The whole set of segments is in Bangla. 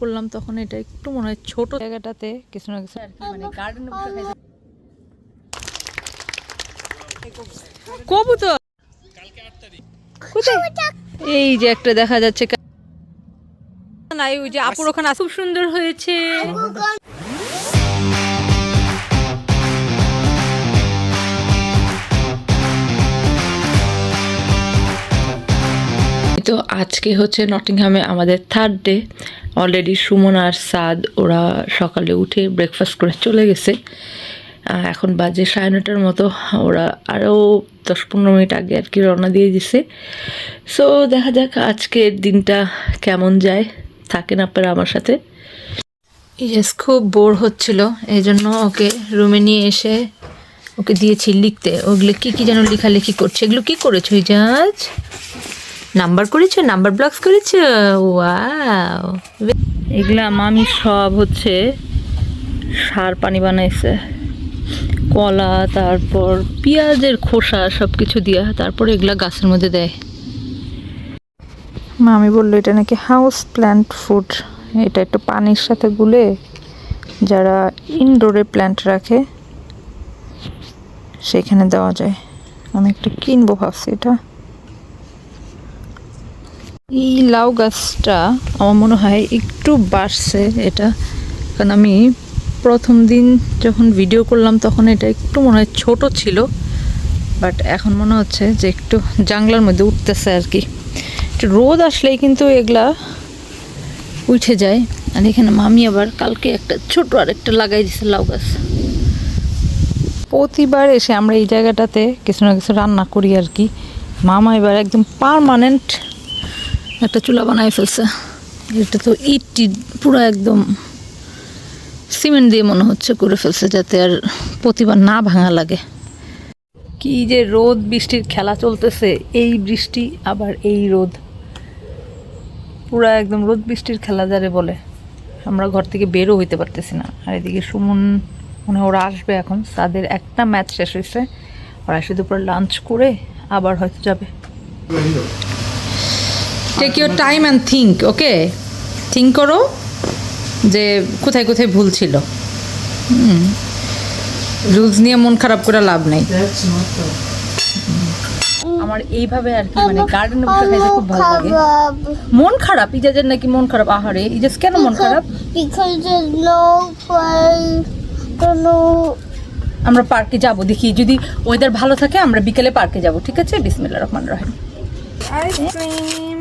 করলাম, তখন এটা একটু মনে হয় ছোট জায়গাটাতে কিছু না কিছু মানে কবুতর! এই যে একটা দেখা যাচ্ছে। নাই ওই যে আপুর ওখানে খুব সুন্দর হয়েছে। তো আজকে হচ্ছে নটিংহামে আমাদের থার্ড ডে অলরেডি সুমন আর সাদ, ওরা সকালে উঠে ব্রেকফাস্ট করে চলে গেছে। এখন বাজে সাড়ে নটার মতো। ওরা আরও দশ পনেরো মিনিট আগে আর কি রওনা দিয়ে দিছে। সো দেখা যাক আজকের দিনটা কেমন যায়। থাকেন আপনারা আমার সাথে। ইজাজ খুব বোর হচ্ছিল। এই জন্য ওকে রুমে নিয়ে এসে ওকে দিয়েছি লিখতে। ওগুলো কী কী যেন লেখালেখি করছে? এগুলো কি করেছ, ইজাজ? নাম্বার করেছ? নাম্বার ব্লকস করেছ? ওয়াও। এগুলা মামি সব হচ্ছে সার পানি বানাইছে। কলা তারপর পেঁয়াজের খোসা সব কিছু দিয়া তারপর এগুলা গাছের মধ্যে দেয়। মামি বলল এটা নাকি হাউস প্ল্যান্ট ফুড এটা একটু পানির সাথে গুলে যারা ইনডোরে প্ল্যান্ট রাখে সেখানে দেওয়া যায়। আমি একটু কিনবো ভাবছি এটা। এই লাউ গাছটা আমার মনে হয় একটু বাড়ছে এটা। কারণ আমি প্রথম দিন যখন ভিডিও করলাম তখন এটা একটু মনে হয় ছোট ছিল। বাট এখন মনে হচ্ছে যে একটু জাংলার মধ্যে উঠতেছে আর কি। রোদ আসলেই কিন্তু এগুলা উঠে যায়। আর এখানে মামি আবার কালকে একটা ছোট আর একটা লাগাই দিছে লাউ গাছ। প্রতিবার এসে আমরা এই জায়গাটাতে কিছু না কিছু রান্না করি আর কি। মামা এবার একদম পারমানেন্ট একটা চুলা বানাই ফেলছে। এটা তো ইট পুরো একদম সিমেন্ট দিয়ে মনে হচ্ছে করে ফেলছে যাতে আর প্রতিবার না ভাঙা লাগে। কি যে রোদ বৃষ্টির খেলা চলতেছে, এই বৃষ্টি আবার এই রোদ। পুরা একদম রোদ বৃষ্টির খেলা যারে বলে। আমরা ঘর থেকে বেরও হইতে পারতেছি না। আর এদিকে সুমন, মনে ওরা আসবে এখন। তাদের একটা ম্যাচ শেষ হয়েছে ওরা শুধু পুরো লাঞ্চ করে আবার হয়তো যাবে। Take your time and think okay think করো যে কোথায় কোথায় ভুল ছিল। রুলস নিয়ে মন খারাপ করে লাভ নেই। আমার এইভাবে আর কি মানে গার্ডেনে খাইতে খুব ভালো লাগে। মন খারাপ ইজাজের নাকি মন খারাপ আহারে ইজাজ কেন মন খারাপ. আমরা পার্কে যাব দেখি যদি ওয়েদার ভালো থাকে আমরা বিকেলে পার্কে যাব ঠিক আছে? বিসমিল্লাহ রহমান রহিম। Ice cream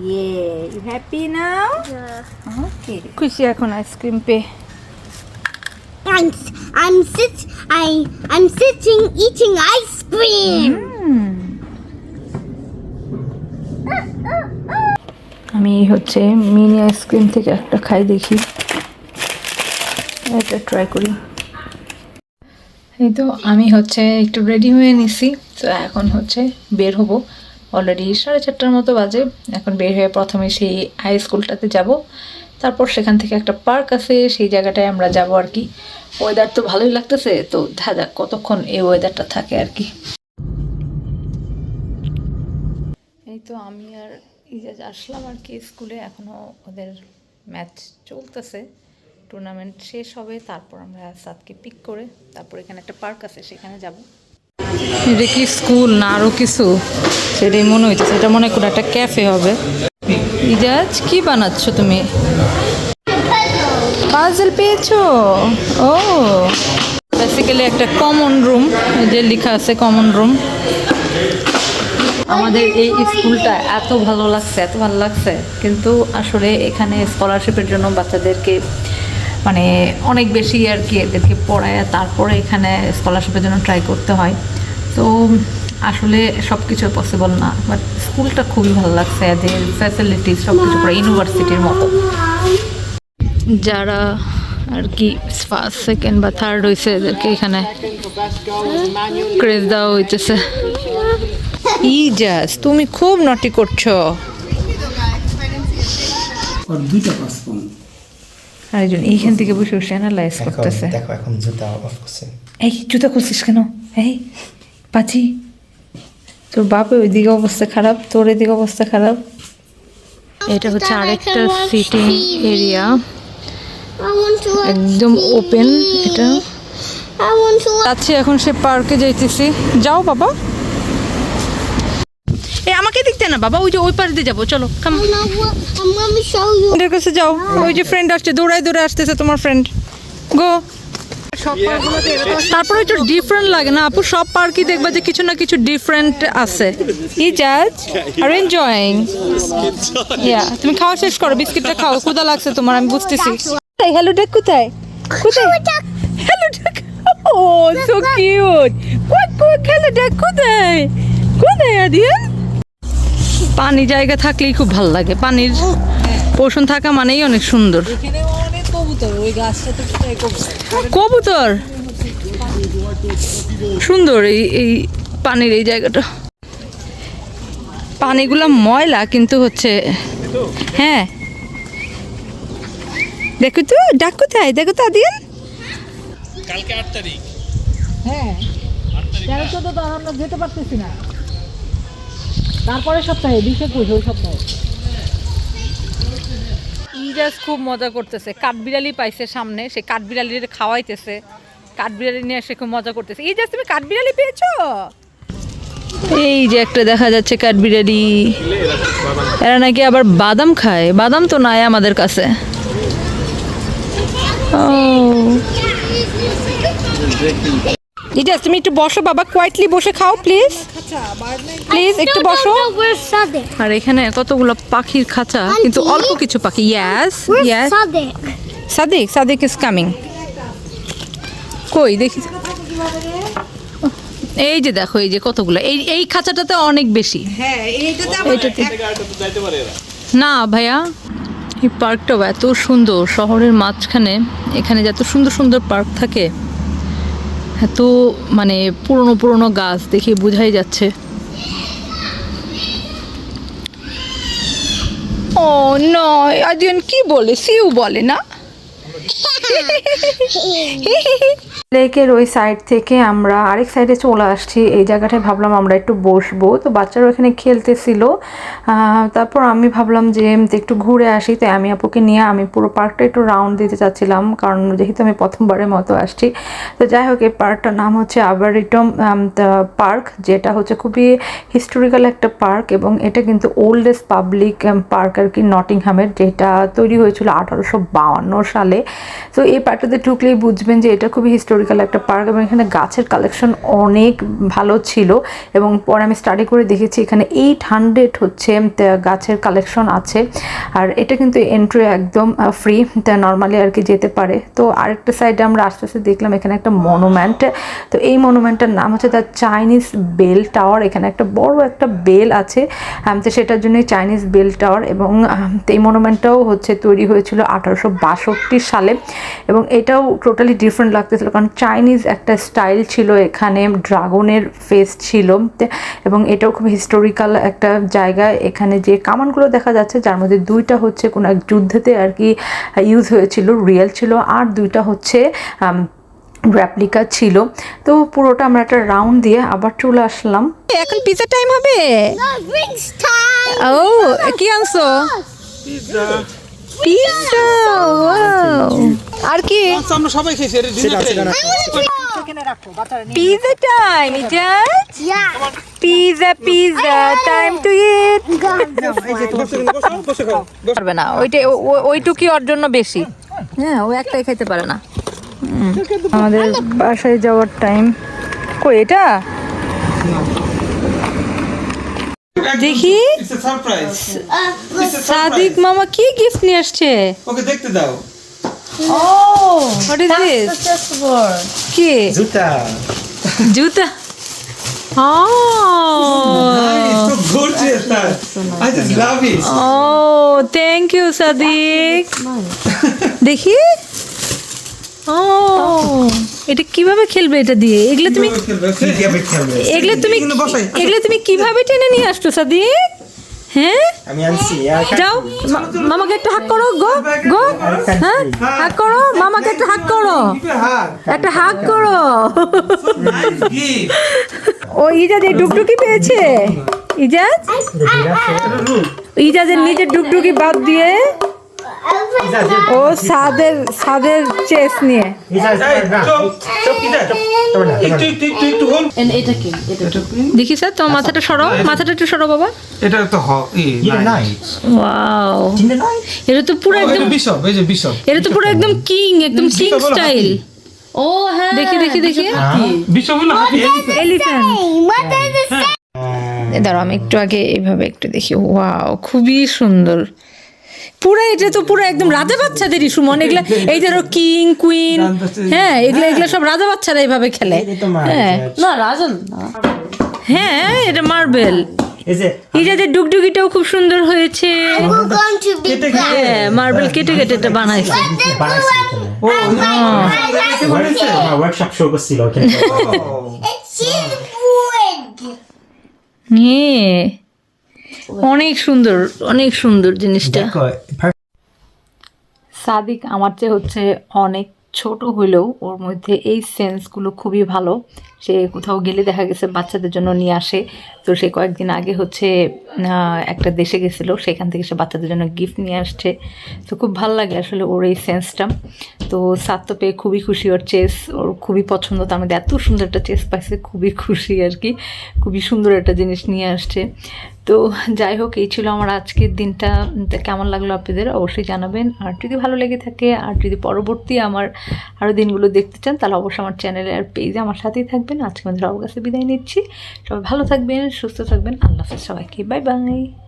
yeah you happy now okay খুশি এখন আইসক্রিম পে I'm, I'm sit I I'm sitting eating ice cream. আমি হচ্ছে মিনি আইসক্রিম থেকে একটা খাই দেখি। এটা ট্রাই করি। এই তো আমি হচ্ছে একটু রেডি হয়ে নিছি তো এখন হচ্ছে বের হব। অলরেডি সাড়ে চারটার মতো বাজে। এখন বের হয়ে প্রথমে সেই হাই স্কুলটাতে যাব। তারপর সেখান থেকে একটা পার্ক আছে, সেই জায়গাটায় আমরা যাব আর কি। ওয়েদার তো ভালোই লাগতেছে, তো দেখা যাক কতক্ষণ এই ওয়েদারটা থাকে আর কি? এই তো আমি আর ইজাজ আসলাম আর কি স্কুলে। এখনও ওদের ম্যাচ চলতেছে। টুর্নামেন্ট শেষ হবে, তারপর আমরা সাতকে পিক করে, তারপর এখানে একটা পার্ক আছে, সেখানে যাব। এটা কি স্কুল না আরও কিছু? সেটাই মনে হইতেছে এটা মনে করে একটা ক্যাফে হবে। ইজাজ, কি বানাচ্ছ তুমি? পাজল পেয়েছ? ও। বেসিক্যালি একটা কমন রুম যে লেখা আছে কমন রুম আমাদের এই স্কুলটা এত ভালো লাগছে, এত ভালো লাগছে। কিন্তু আসলে এখানে স্কলারশিপের জন্য বাচ্চাদেরকে মানে অনেক বেশি আর কি এদেরকে পড়ায় তারপরে এখানে স্কলারশিপের জন্য ট্রাই করতে হয়। তো আসলে সব কিছু পসিবল না বাট স্কুলটা খুবই ভালো লাগছে এদের ফ্যাসিলিটিস সব কিছু পুরো ইউনিভার্সিটির মতো। যারা আর কি ফার্স্ট সেকেন্ড বা থার্ড হয়েছে এদেরকে এখানে ক্রেজ দেওয়া হইতেছে। ইজাজ তুমি খুব নটি করছ। আর দুইটা আরেকজন এইখান থেকে বসে বসে অ্যানালাইজ করতেছে। দেখো এখন জুতা অফ করছে। এই জুতা খুলছিস কেন? এই পাচি তোর বাপে ওইদিকে অবস্থা খারাপ তোর এদিকে অবস্থা খারাপ। এটা হচ্ছে আরেকটা সিটিং এরিয়া একদম ওপেন এটা। যাচ্ছি এখন সে পার্কে যাইতেছি। যাও বাবা। এ আমাকে দেখতে না বাবা ওই যে ওই পাশ দিয়ে যাব চলো কাম. ফ্রেন্ডের কাছে যাও ওই যে ফ্রেন্ড আসছে দৌড়ায় দৌড়ে আসতেছে তোমার ফ্রেন্ড গো তারপরে একটু ডিফারেন্ট লাগে না আপু সব পার্কই দেখবা যে কিছু না কিছু ডিফারেন্ট আছে। ই জাজ আর এনজয়িং ইয়া তুমি খাওয়া শেষ করো বিস্কিটটা খাও ক্ষুদা লাগছে তোমার আমি বুঝতেছি। হ্যালো ডেক কোথায়? কোথায়? হ্যালো ডেক ও so cute quick hello deck কোথায়? কোথায় আদিয়ান পানি জায়গা থাকলেই খুব ভালো লাগে। পানির পোষণ থাকা মানেই অনেক সুন্দর। কবুতর সুন্দর এই এই পানির এই জায়গাটা। পানিগুলো ময়লা কিন্তু হচ্ছে হ্যাঁ। দেখো তো ডাক কোথায়? দেখো তো আদিয়ান। কালকে আট তারিখ। তেরো চোদ্দ তো আর আমরা যেতে পারতেছি না। তারপরে সপ্তাহে বিশ একুশ ওই সপ্তাহে। ইজাজ খুব মজা করতেছে। কাঠবিড়ালি পাইছে সামনে সে কাঠবিড়ালির খাওয়াইতেছে। কাঠবিড়ালি নিয়ে এসে খুব মজা করতেছে। ইজাজ তুমি কাঠবিড়ালি পেয়েছ? এই যে একটা দেখা যাচ্ছে কাঠবিড়ালি। এরা নাকি আবার বাদাম খায়। বাদাম তো নাই আমাদের কাছে। ও। ইজাজ তুমি একটু বসো বাবা। কোয়াইটলি বসে খাও প্লিজ প্লিজ একটু বসো? আর এখানে কতগুলো পাখির খাঁচা কিন্তু অল্প কিছু পাখি। Yes yes? Sadiq Sadiq is coming কই দেখি। এই যে দেখো এই যে কতগুলো। এই এই খাঁচাটাতে অনেক বেশি। হ্যাঁ না ভাইয়া এই পার্কটাও এত সুন্দর। শহরের মাঝখানে এখানে যত সুন্দর সুন্দর পার্ক থাকে এত মানে পুরনো পুরনো গাছ দেখে বোঝাই যাচ্ছে। ও নয় আদিয়ান কি বলে? সিউ বলে না? লেকের ওই সাইড থেকে আমরা আরেক সাইডে চলে আসছি। এই জায়গাটায় ভাবলাম আমরা একটু বসবো। তো বাচ্চারা ওখানে খেলতেছিল। তারপর আমি ভাবলাম যে একটু ঘুরে আসি। তাই আমি আপুকে নিয়ে আমি পুরো পার্কটা একটু রাউন্ড দিতে চাচ্ছিলাম। কারণ যেহেতু আমি প্রথমবারের মতো আসছি। তো যাই হোক, এই পার্কটার নাম হচ্ছে আবারিটম পার্ক, যেটা হচ্ছে খুবই হিস্টোরিক্যাল একটা পার্ক এবং এটা কিন্তু ওল্ডেস্ট পাবলিক পার্ক আর কি নটিংহামের, যেটা তৈরি হয়েছিল আঠারোশো সালে। তো এই পার্কটাতে ঢুকলেই বুঝবেন যে এটা খুবই হিস্টোরিক্যাল একটা পার্ক এবং এখানে গাছের কালেকশন অনেক ভালো ছিল এবং পরে আমি স্টাডি করে দেখেছি এখানে এইট হান্ড্রেড হচ্ছে গাছের কালেকশন আছে আর এটা কিন্তু এন্ট্রি একদম ফ্রি নর্মালি আর কি যেতে পারে। তো আরেকটা সাইডে আমরা আস্তে আস্তে দেখলাম এখানে একটা মনুমেন্ট তো এই মনুমেন্টটার নাম হচ্ছে দ্য চাইনিজ বেল টাওয়ার এখানে একটা বড় একটা বেল আছে তো সেটার জন্যই চাইনিজ বেল টাওয়ার এবং এই মনুমেন্টটাও হচ্ছে তৈরি হয়েছিল আঠারোশো বাষট্টি সালে। এবং এটাও টোটালি ডিফারেন্ট লাগতেছিল কারণ চাইনিজ একটা স্টাইল ছিল এখানে ড্রাগনের ফেস ছিল এবং এটাও খুব হিস্টোরিক্যাল একটা জায়গা। এখানে যে কামানগুলো দেখা যাচ্ছে যার মধ্যে দুইটা হচ্ছে কোনো এক যুদ্ধেতে আর কি ইউজ হয়েছিল রিয়েল ছিল আর দুইটা হচ্ছে আম, রেপ্লিকা ছিল। তো পুরোটা আমরা একটা রাউন্ড দিয়ে আবার চলে আসলাম। এখন পিজা টাইম হবে. ও কি আনছো? পিজা আর কি? আমরা সবাই খেয়েছি এটা ডিনার। রাখো pizza time. Pizza pizza time to eat পারবে না ওইটা ও- ও- ওর জন্য বেশি। হ্যাঁ ও একটাই খাইতে পারে না। আমাদের বাসায় যাওয়ার টাইম কই এটা? দেখি। সাদিক মামা কি গিফট নিয়ে আসছে? ওকে দেখতে দাও। হোয়াট ইজ দিস কি? জুতা। জুতা? ও so gorgeous I just love it. ও থ্যাংক ইউ সাদিক দেখি। ও এটা কীভাবে খেলবে এটা দিয়ে? এগুলো তুমি এগুলো তুমি এগুলো তুমি কীভাবে টেনে নিয়ে আসছো সাদিক হ্যাঁ? আমি আনছি যাও মামাকে একটু হাক করো গো গো হ্যাঁ? হাক করো মামাকে একটু হাক করো। একটা হাক করো। ও ইজা যে ডুকডুকি পেয়েছে? ইজাজ? ইজাজের নিজের ডুগডুগি বাদ দিয়ে ও সাদের সাদের চেস নিয়ে। দেখ? স্যার তোমার মাথাটা সরো মাথাটা একটু সরো বাবা। এটা তো হ ই night. ওয়াও? এটা তো পুরো একদম বিশপ এই যে বিশপ এটা তো পুরো একদম কিং একদম কিং স্টাইল ও হ্যাঁ। দেখি দেখি দেখি। বিশপ হলো এলিফ্যান্ট? দাঁড়াও আমি একটু আগে এইভাবে একটু দেখি। ওয়াও খুবই সুন্দর। পুরো এটা তো পুরো একদম রাজা বাচ্চাদেরই সুমন এগুলা এই ধরো কিং কুইন হ্যাঁ এগুলা এগুলা সব রাজা বাচ্চারা এইভাবে খেলে। হ্যাঁ। না হ্যাঁ এটা মার্বেল। it? ডুগডুগিটাও খুব সুন্দর হয়েছে. হ্যাঁ মার্বেল কেটে কেটে এটা বানাইছে. হ্যাঁ অনেক সুন্দর অনেক সুন্দর জিনিসটা। সাদিক আমার চেয়ে হচ্ছে অনেক ছোট হলেও ওর মধ্যে এই সেন্সগুলো খুবই ভালো। সে কোথাও গেলে দেখা গেছে বাচ্চাদের জন্য নিয়ে আসে। তো সে কয়েকদিন আগে হচ্ছে একটা দেশে গেছিল। সেখান থেকে সে বাচ্চাদের জন্য গিফট নিয়ে আসছে। তো খুব ভালো লাগে আসলে ওর এই সেন্সটা। তো সাত তো পেয়ে খুবই খুশি ওর চেস। ওর খুবই পছন্দ। তার মধ্যে এত সুন্দর একটা চেস পাইছে খুবই খুশি আর কি। খুবই সুন্দর একটা জিনিস নিয়ে আসছে। তো যাই হোক, এই ছিল আমার আজকের দিনটা। কেমন লাগল আপনাদের অবশ্যই জানাবেন। আর যদি ভালো লেগে থাকে, আর যদি পরবর্তী আমার আরও দিনগুলো দেখতে চান, তাহলে অবশ্যই আমার চ্যানেলে আর পেজে আমার সাথেই থাকবেন। আজকে আমাদের অবকাশে বিদায় নিচ্ছি। সবাই ভালো থাকবেন, সুস্থ থাকবেন। আল্লাহ হাফেজ সবাইকে। Bye bye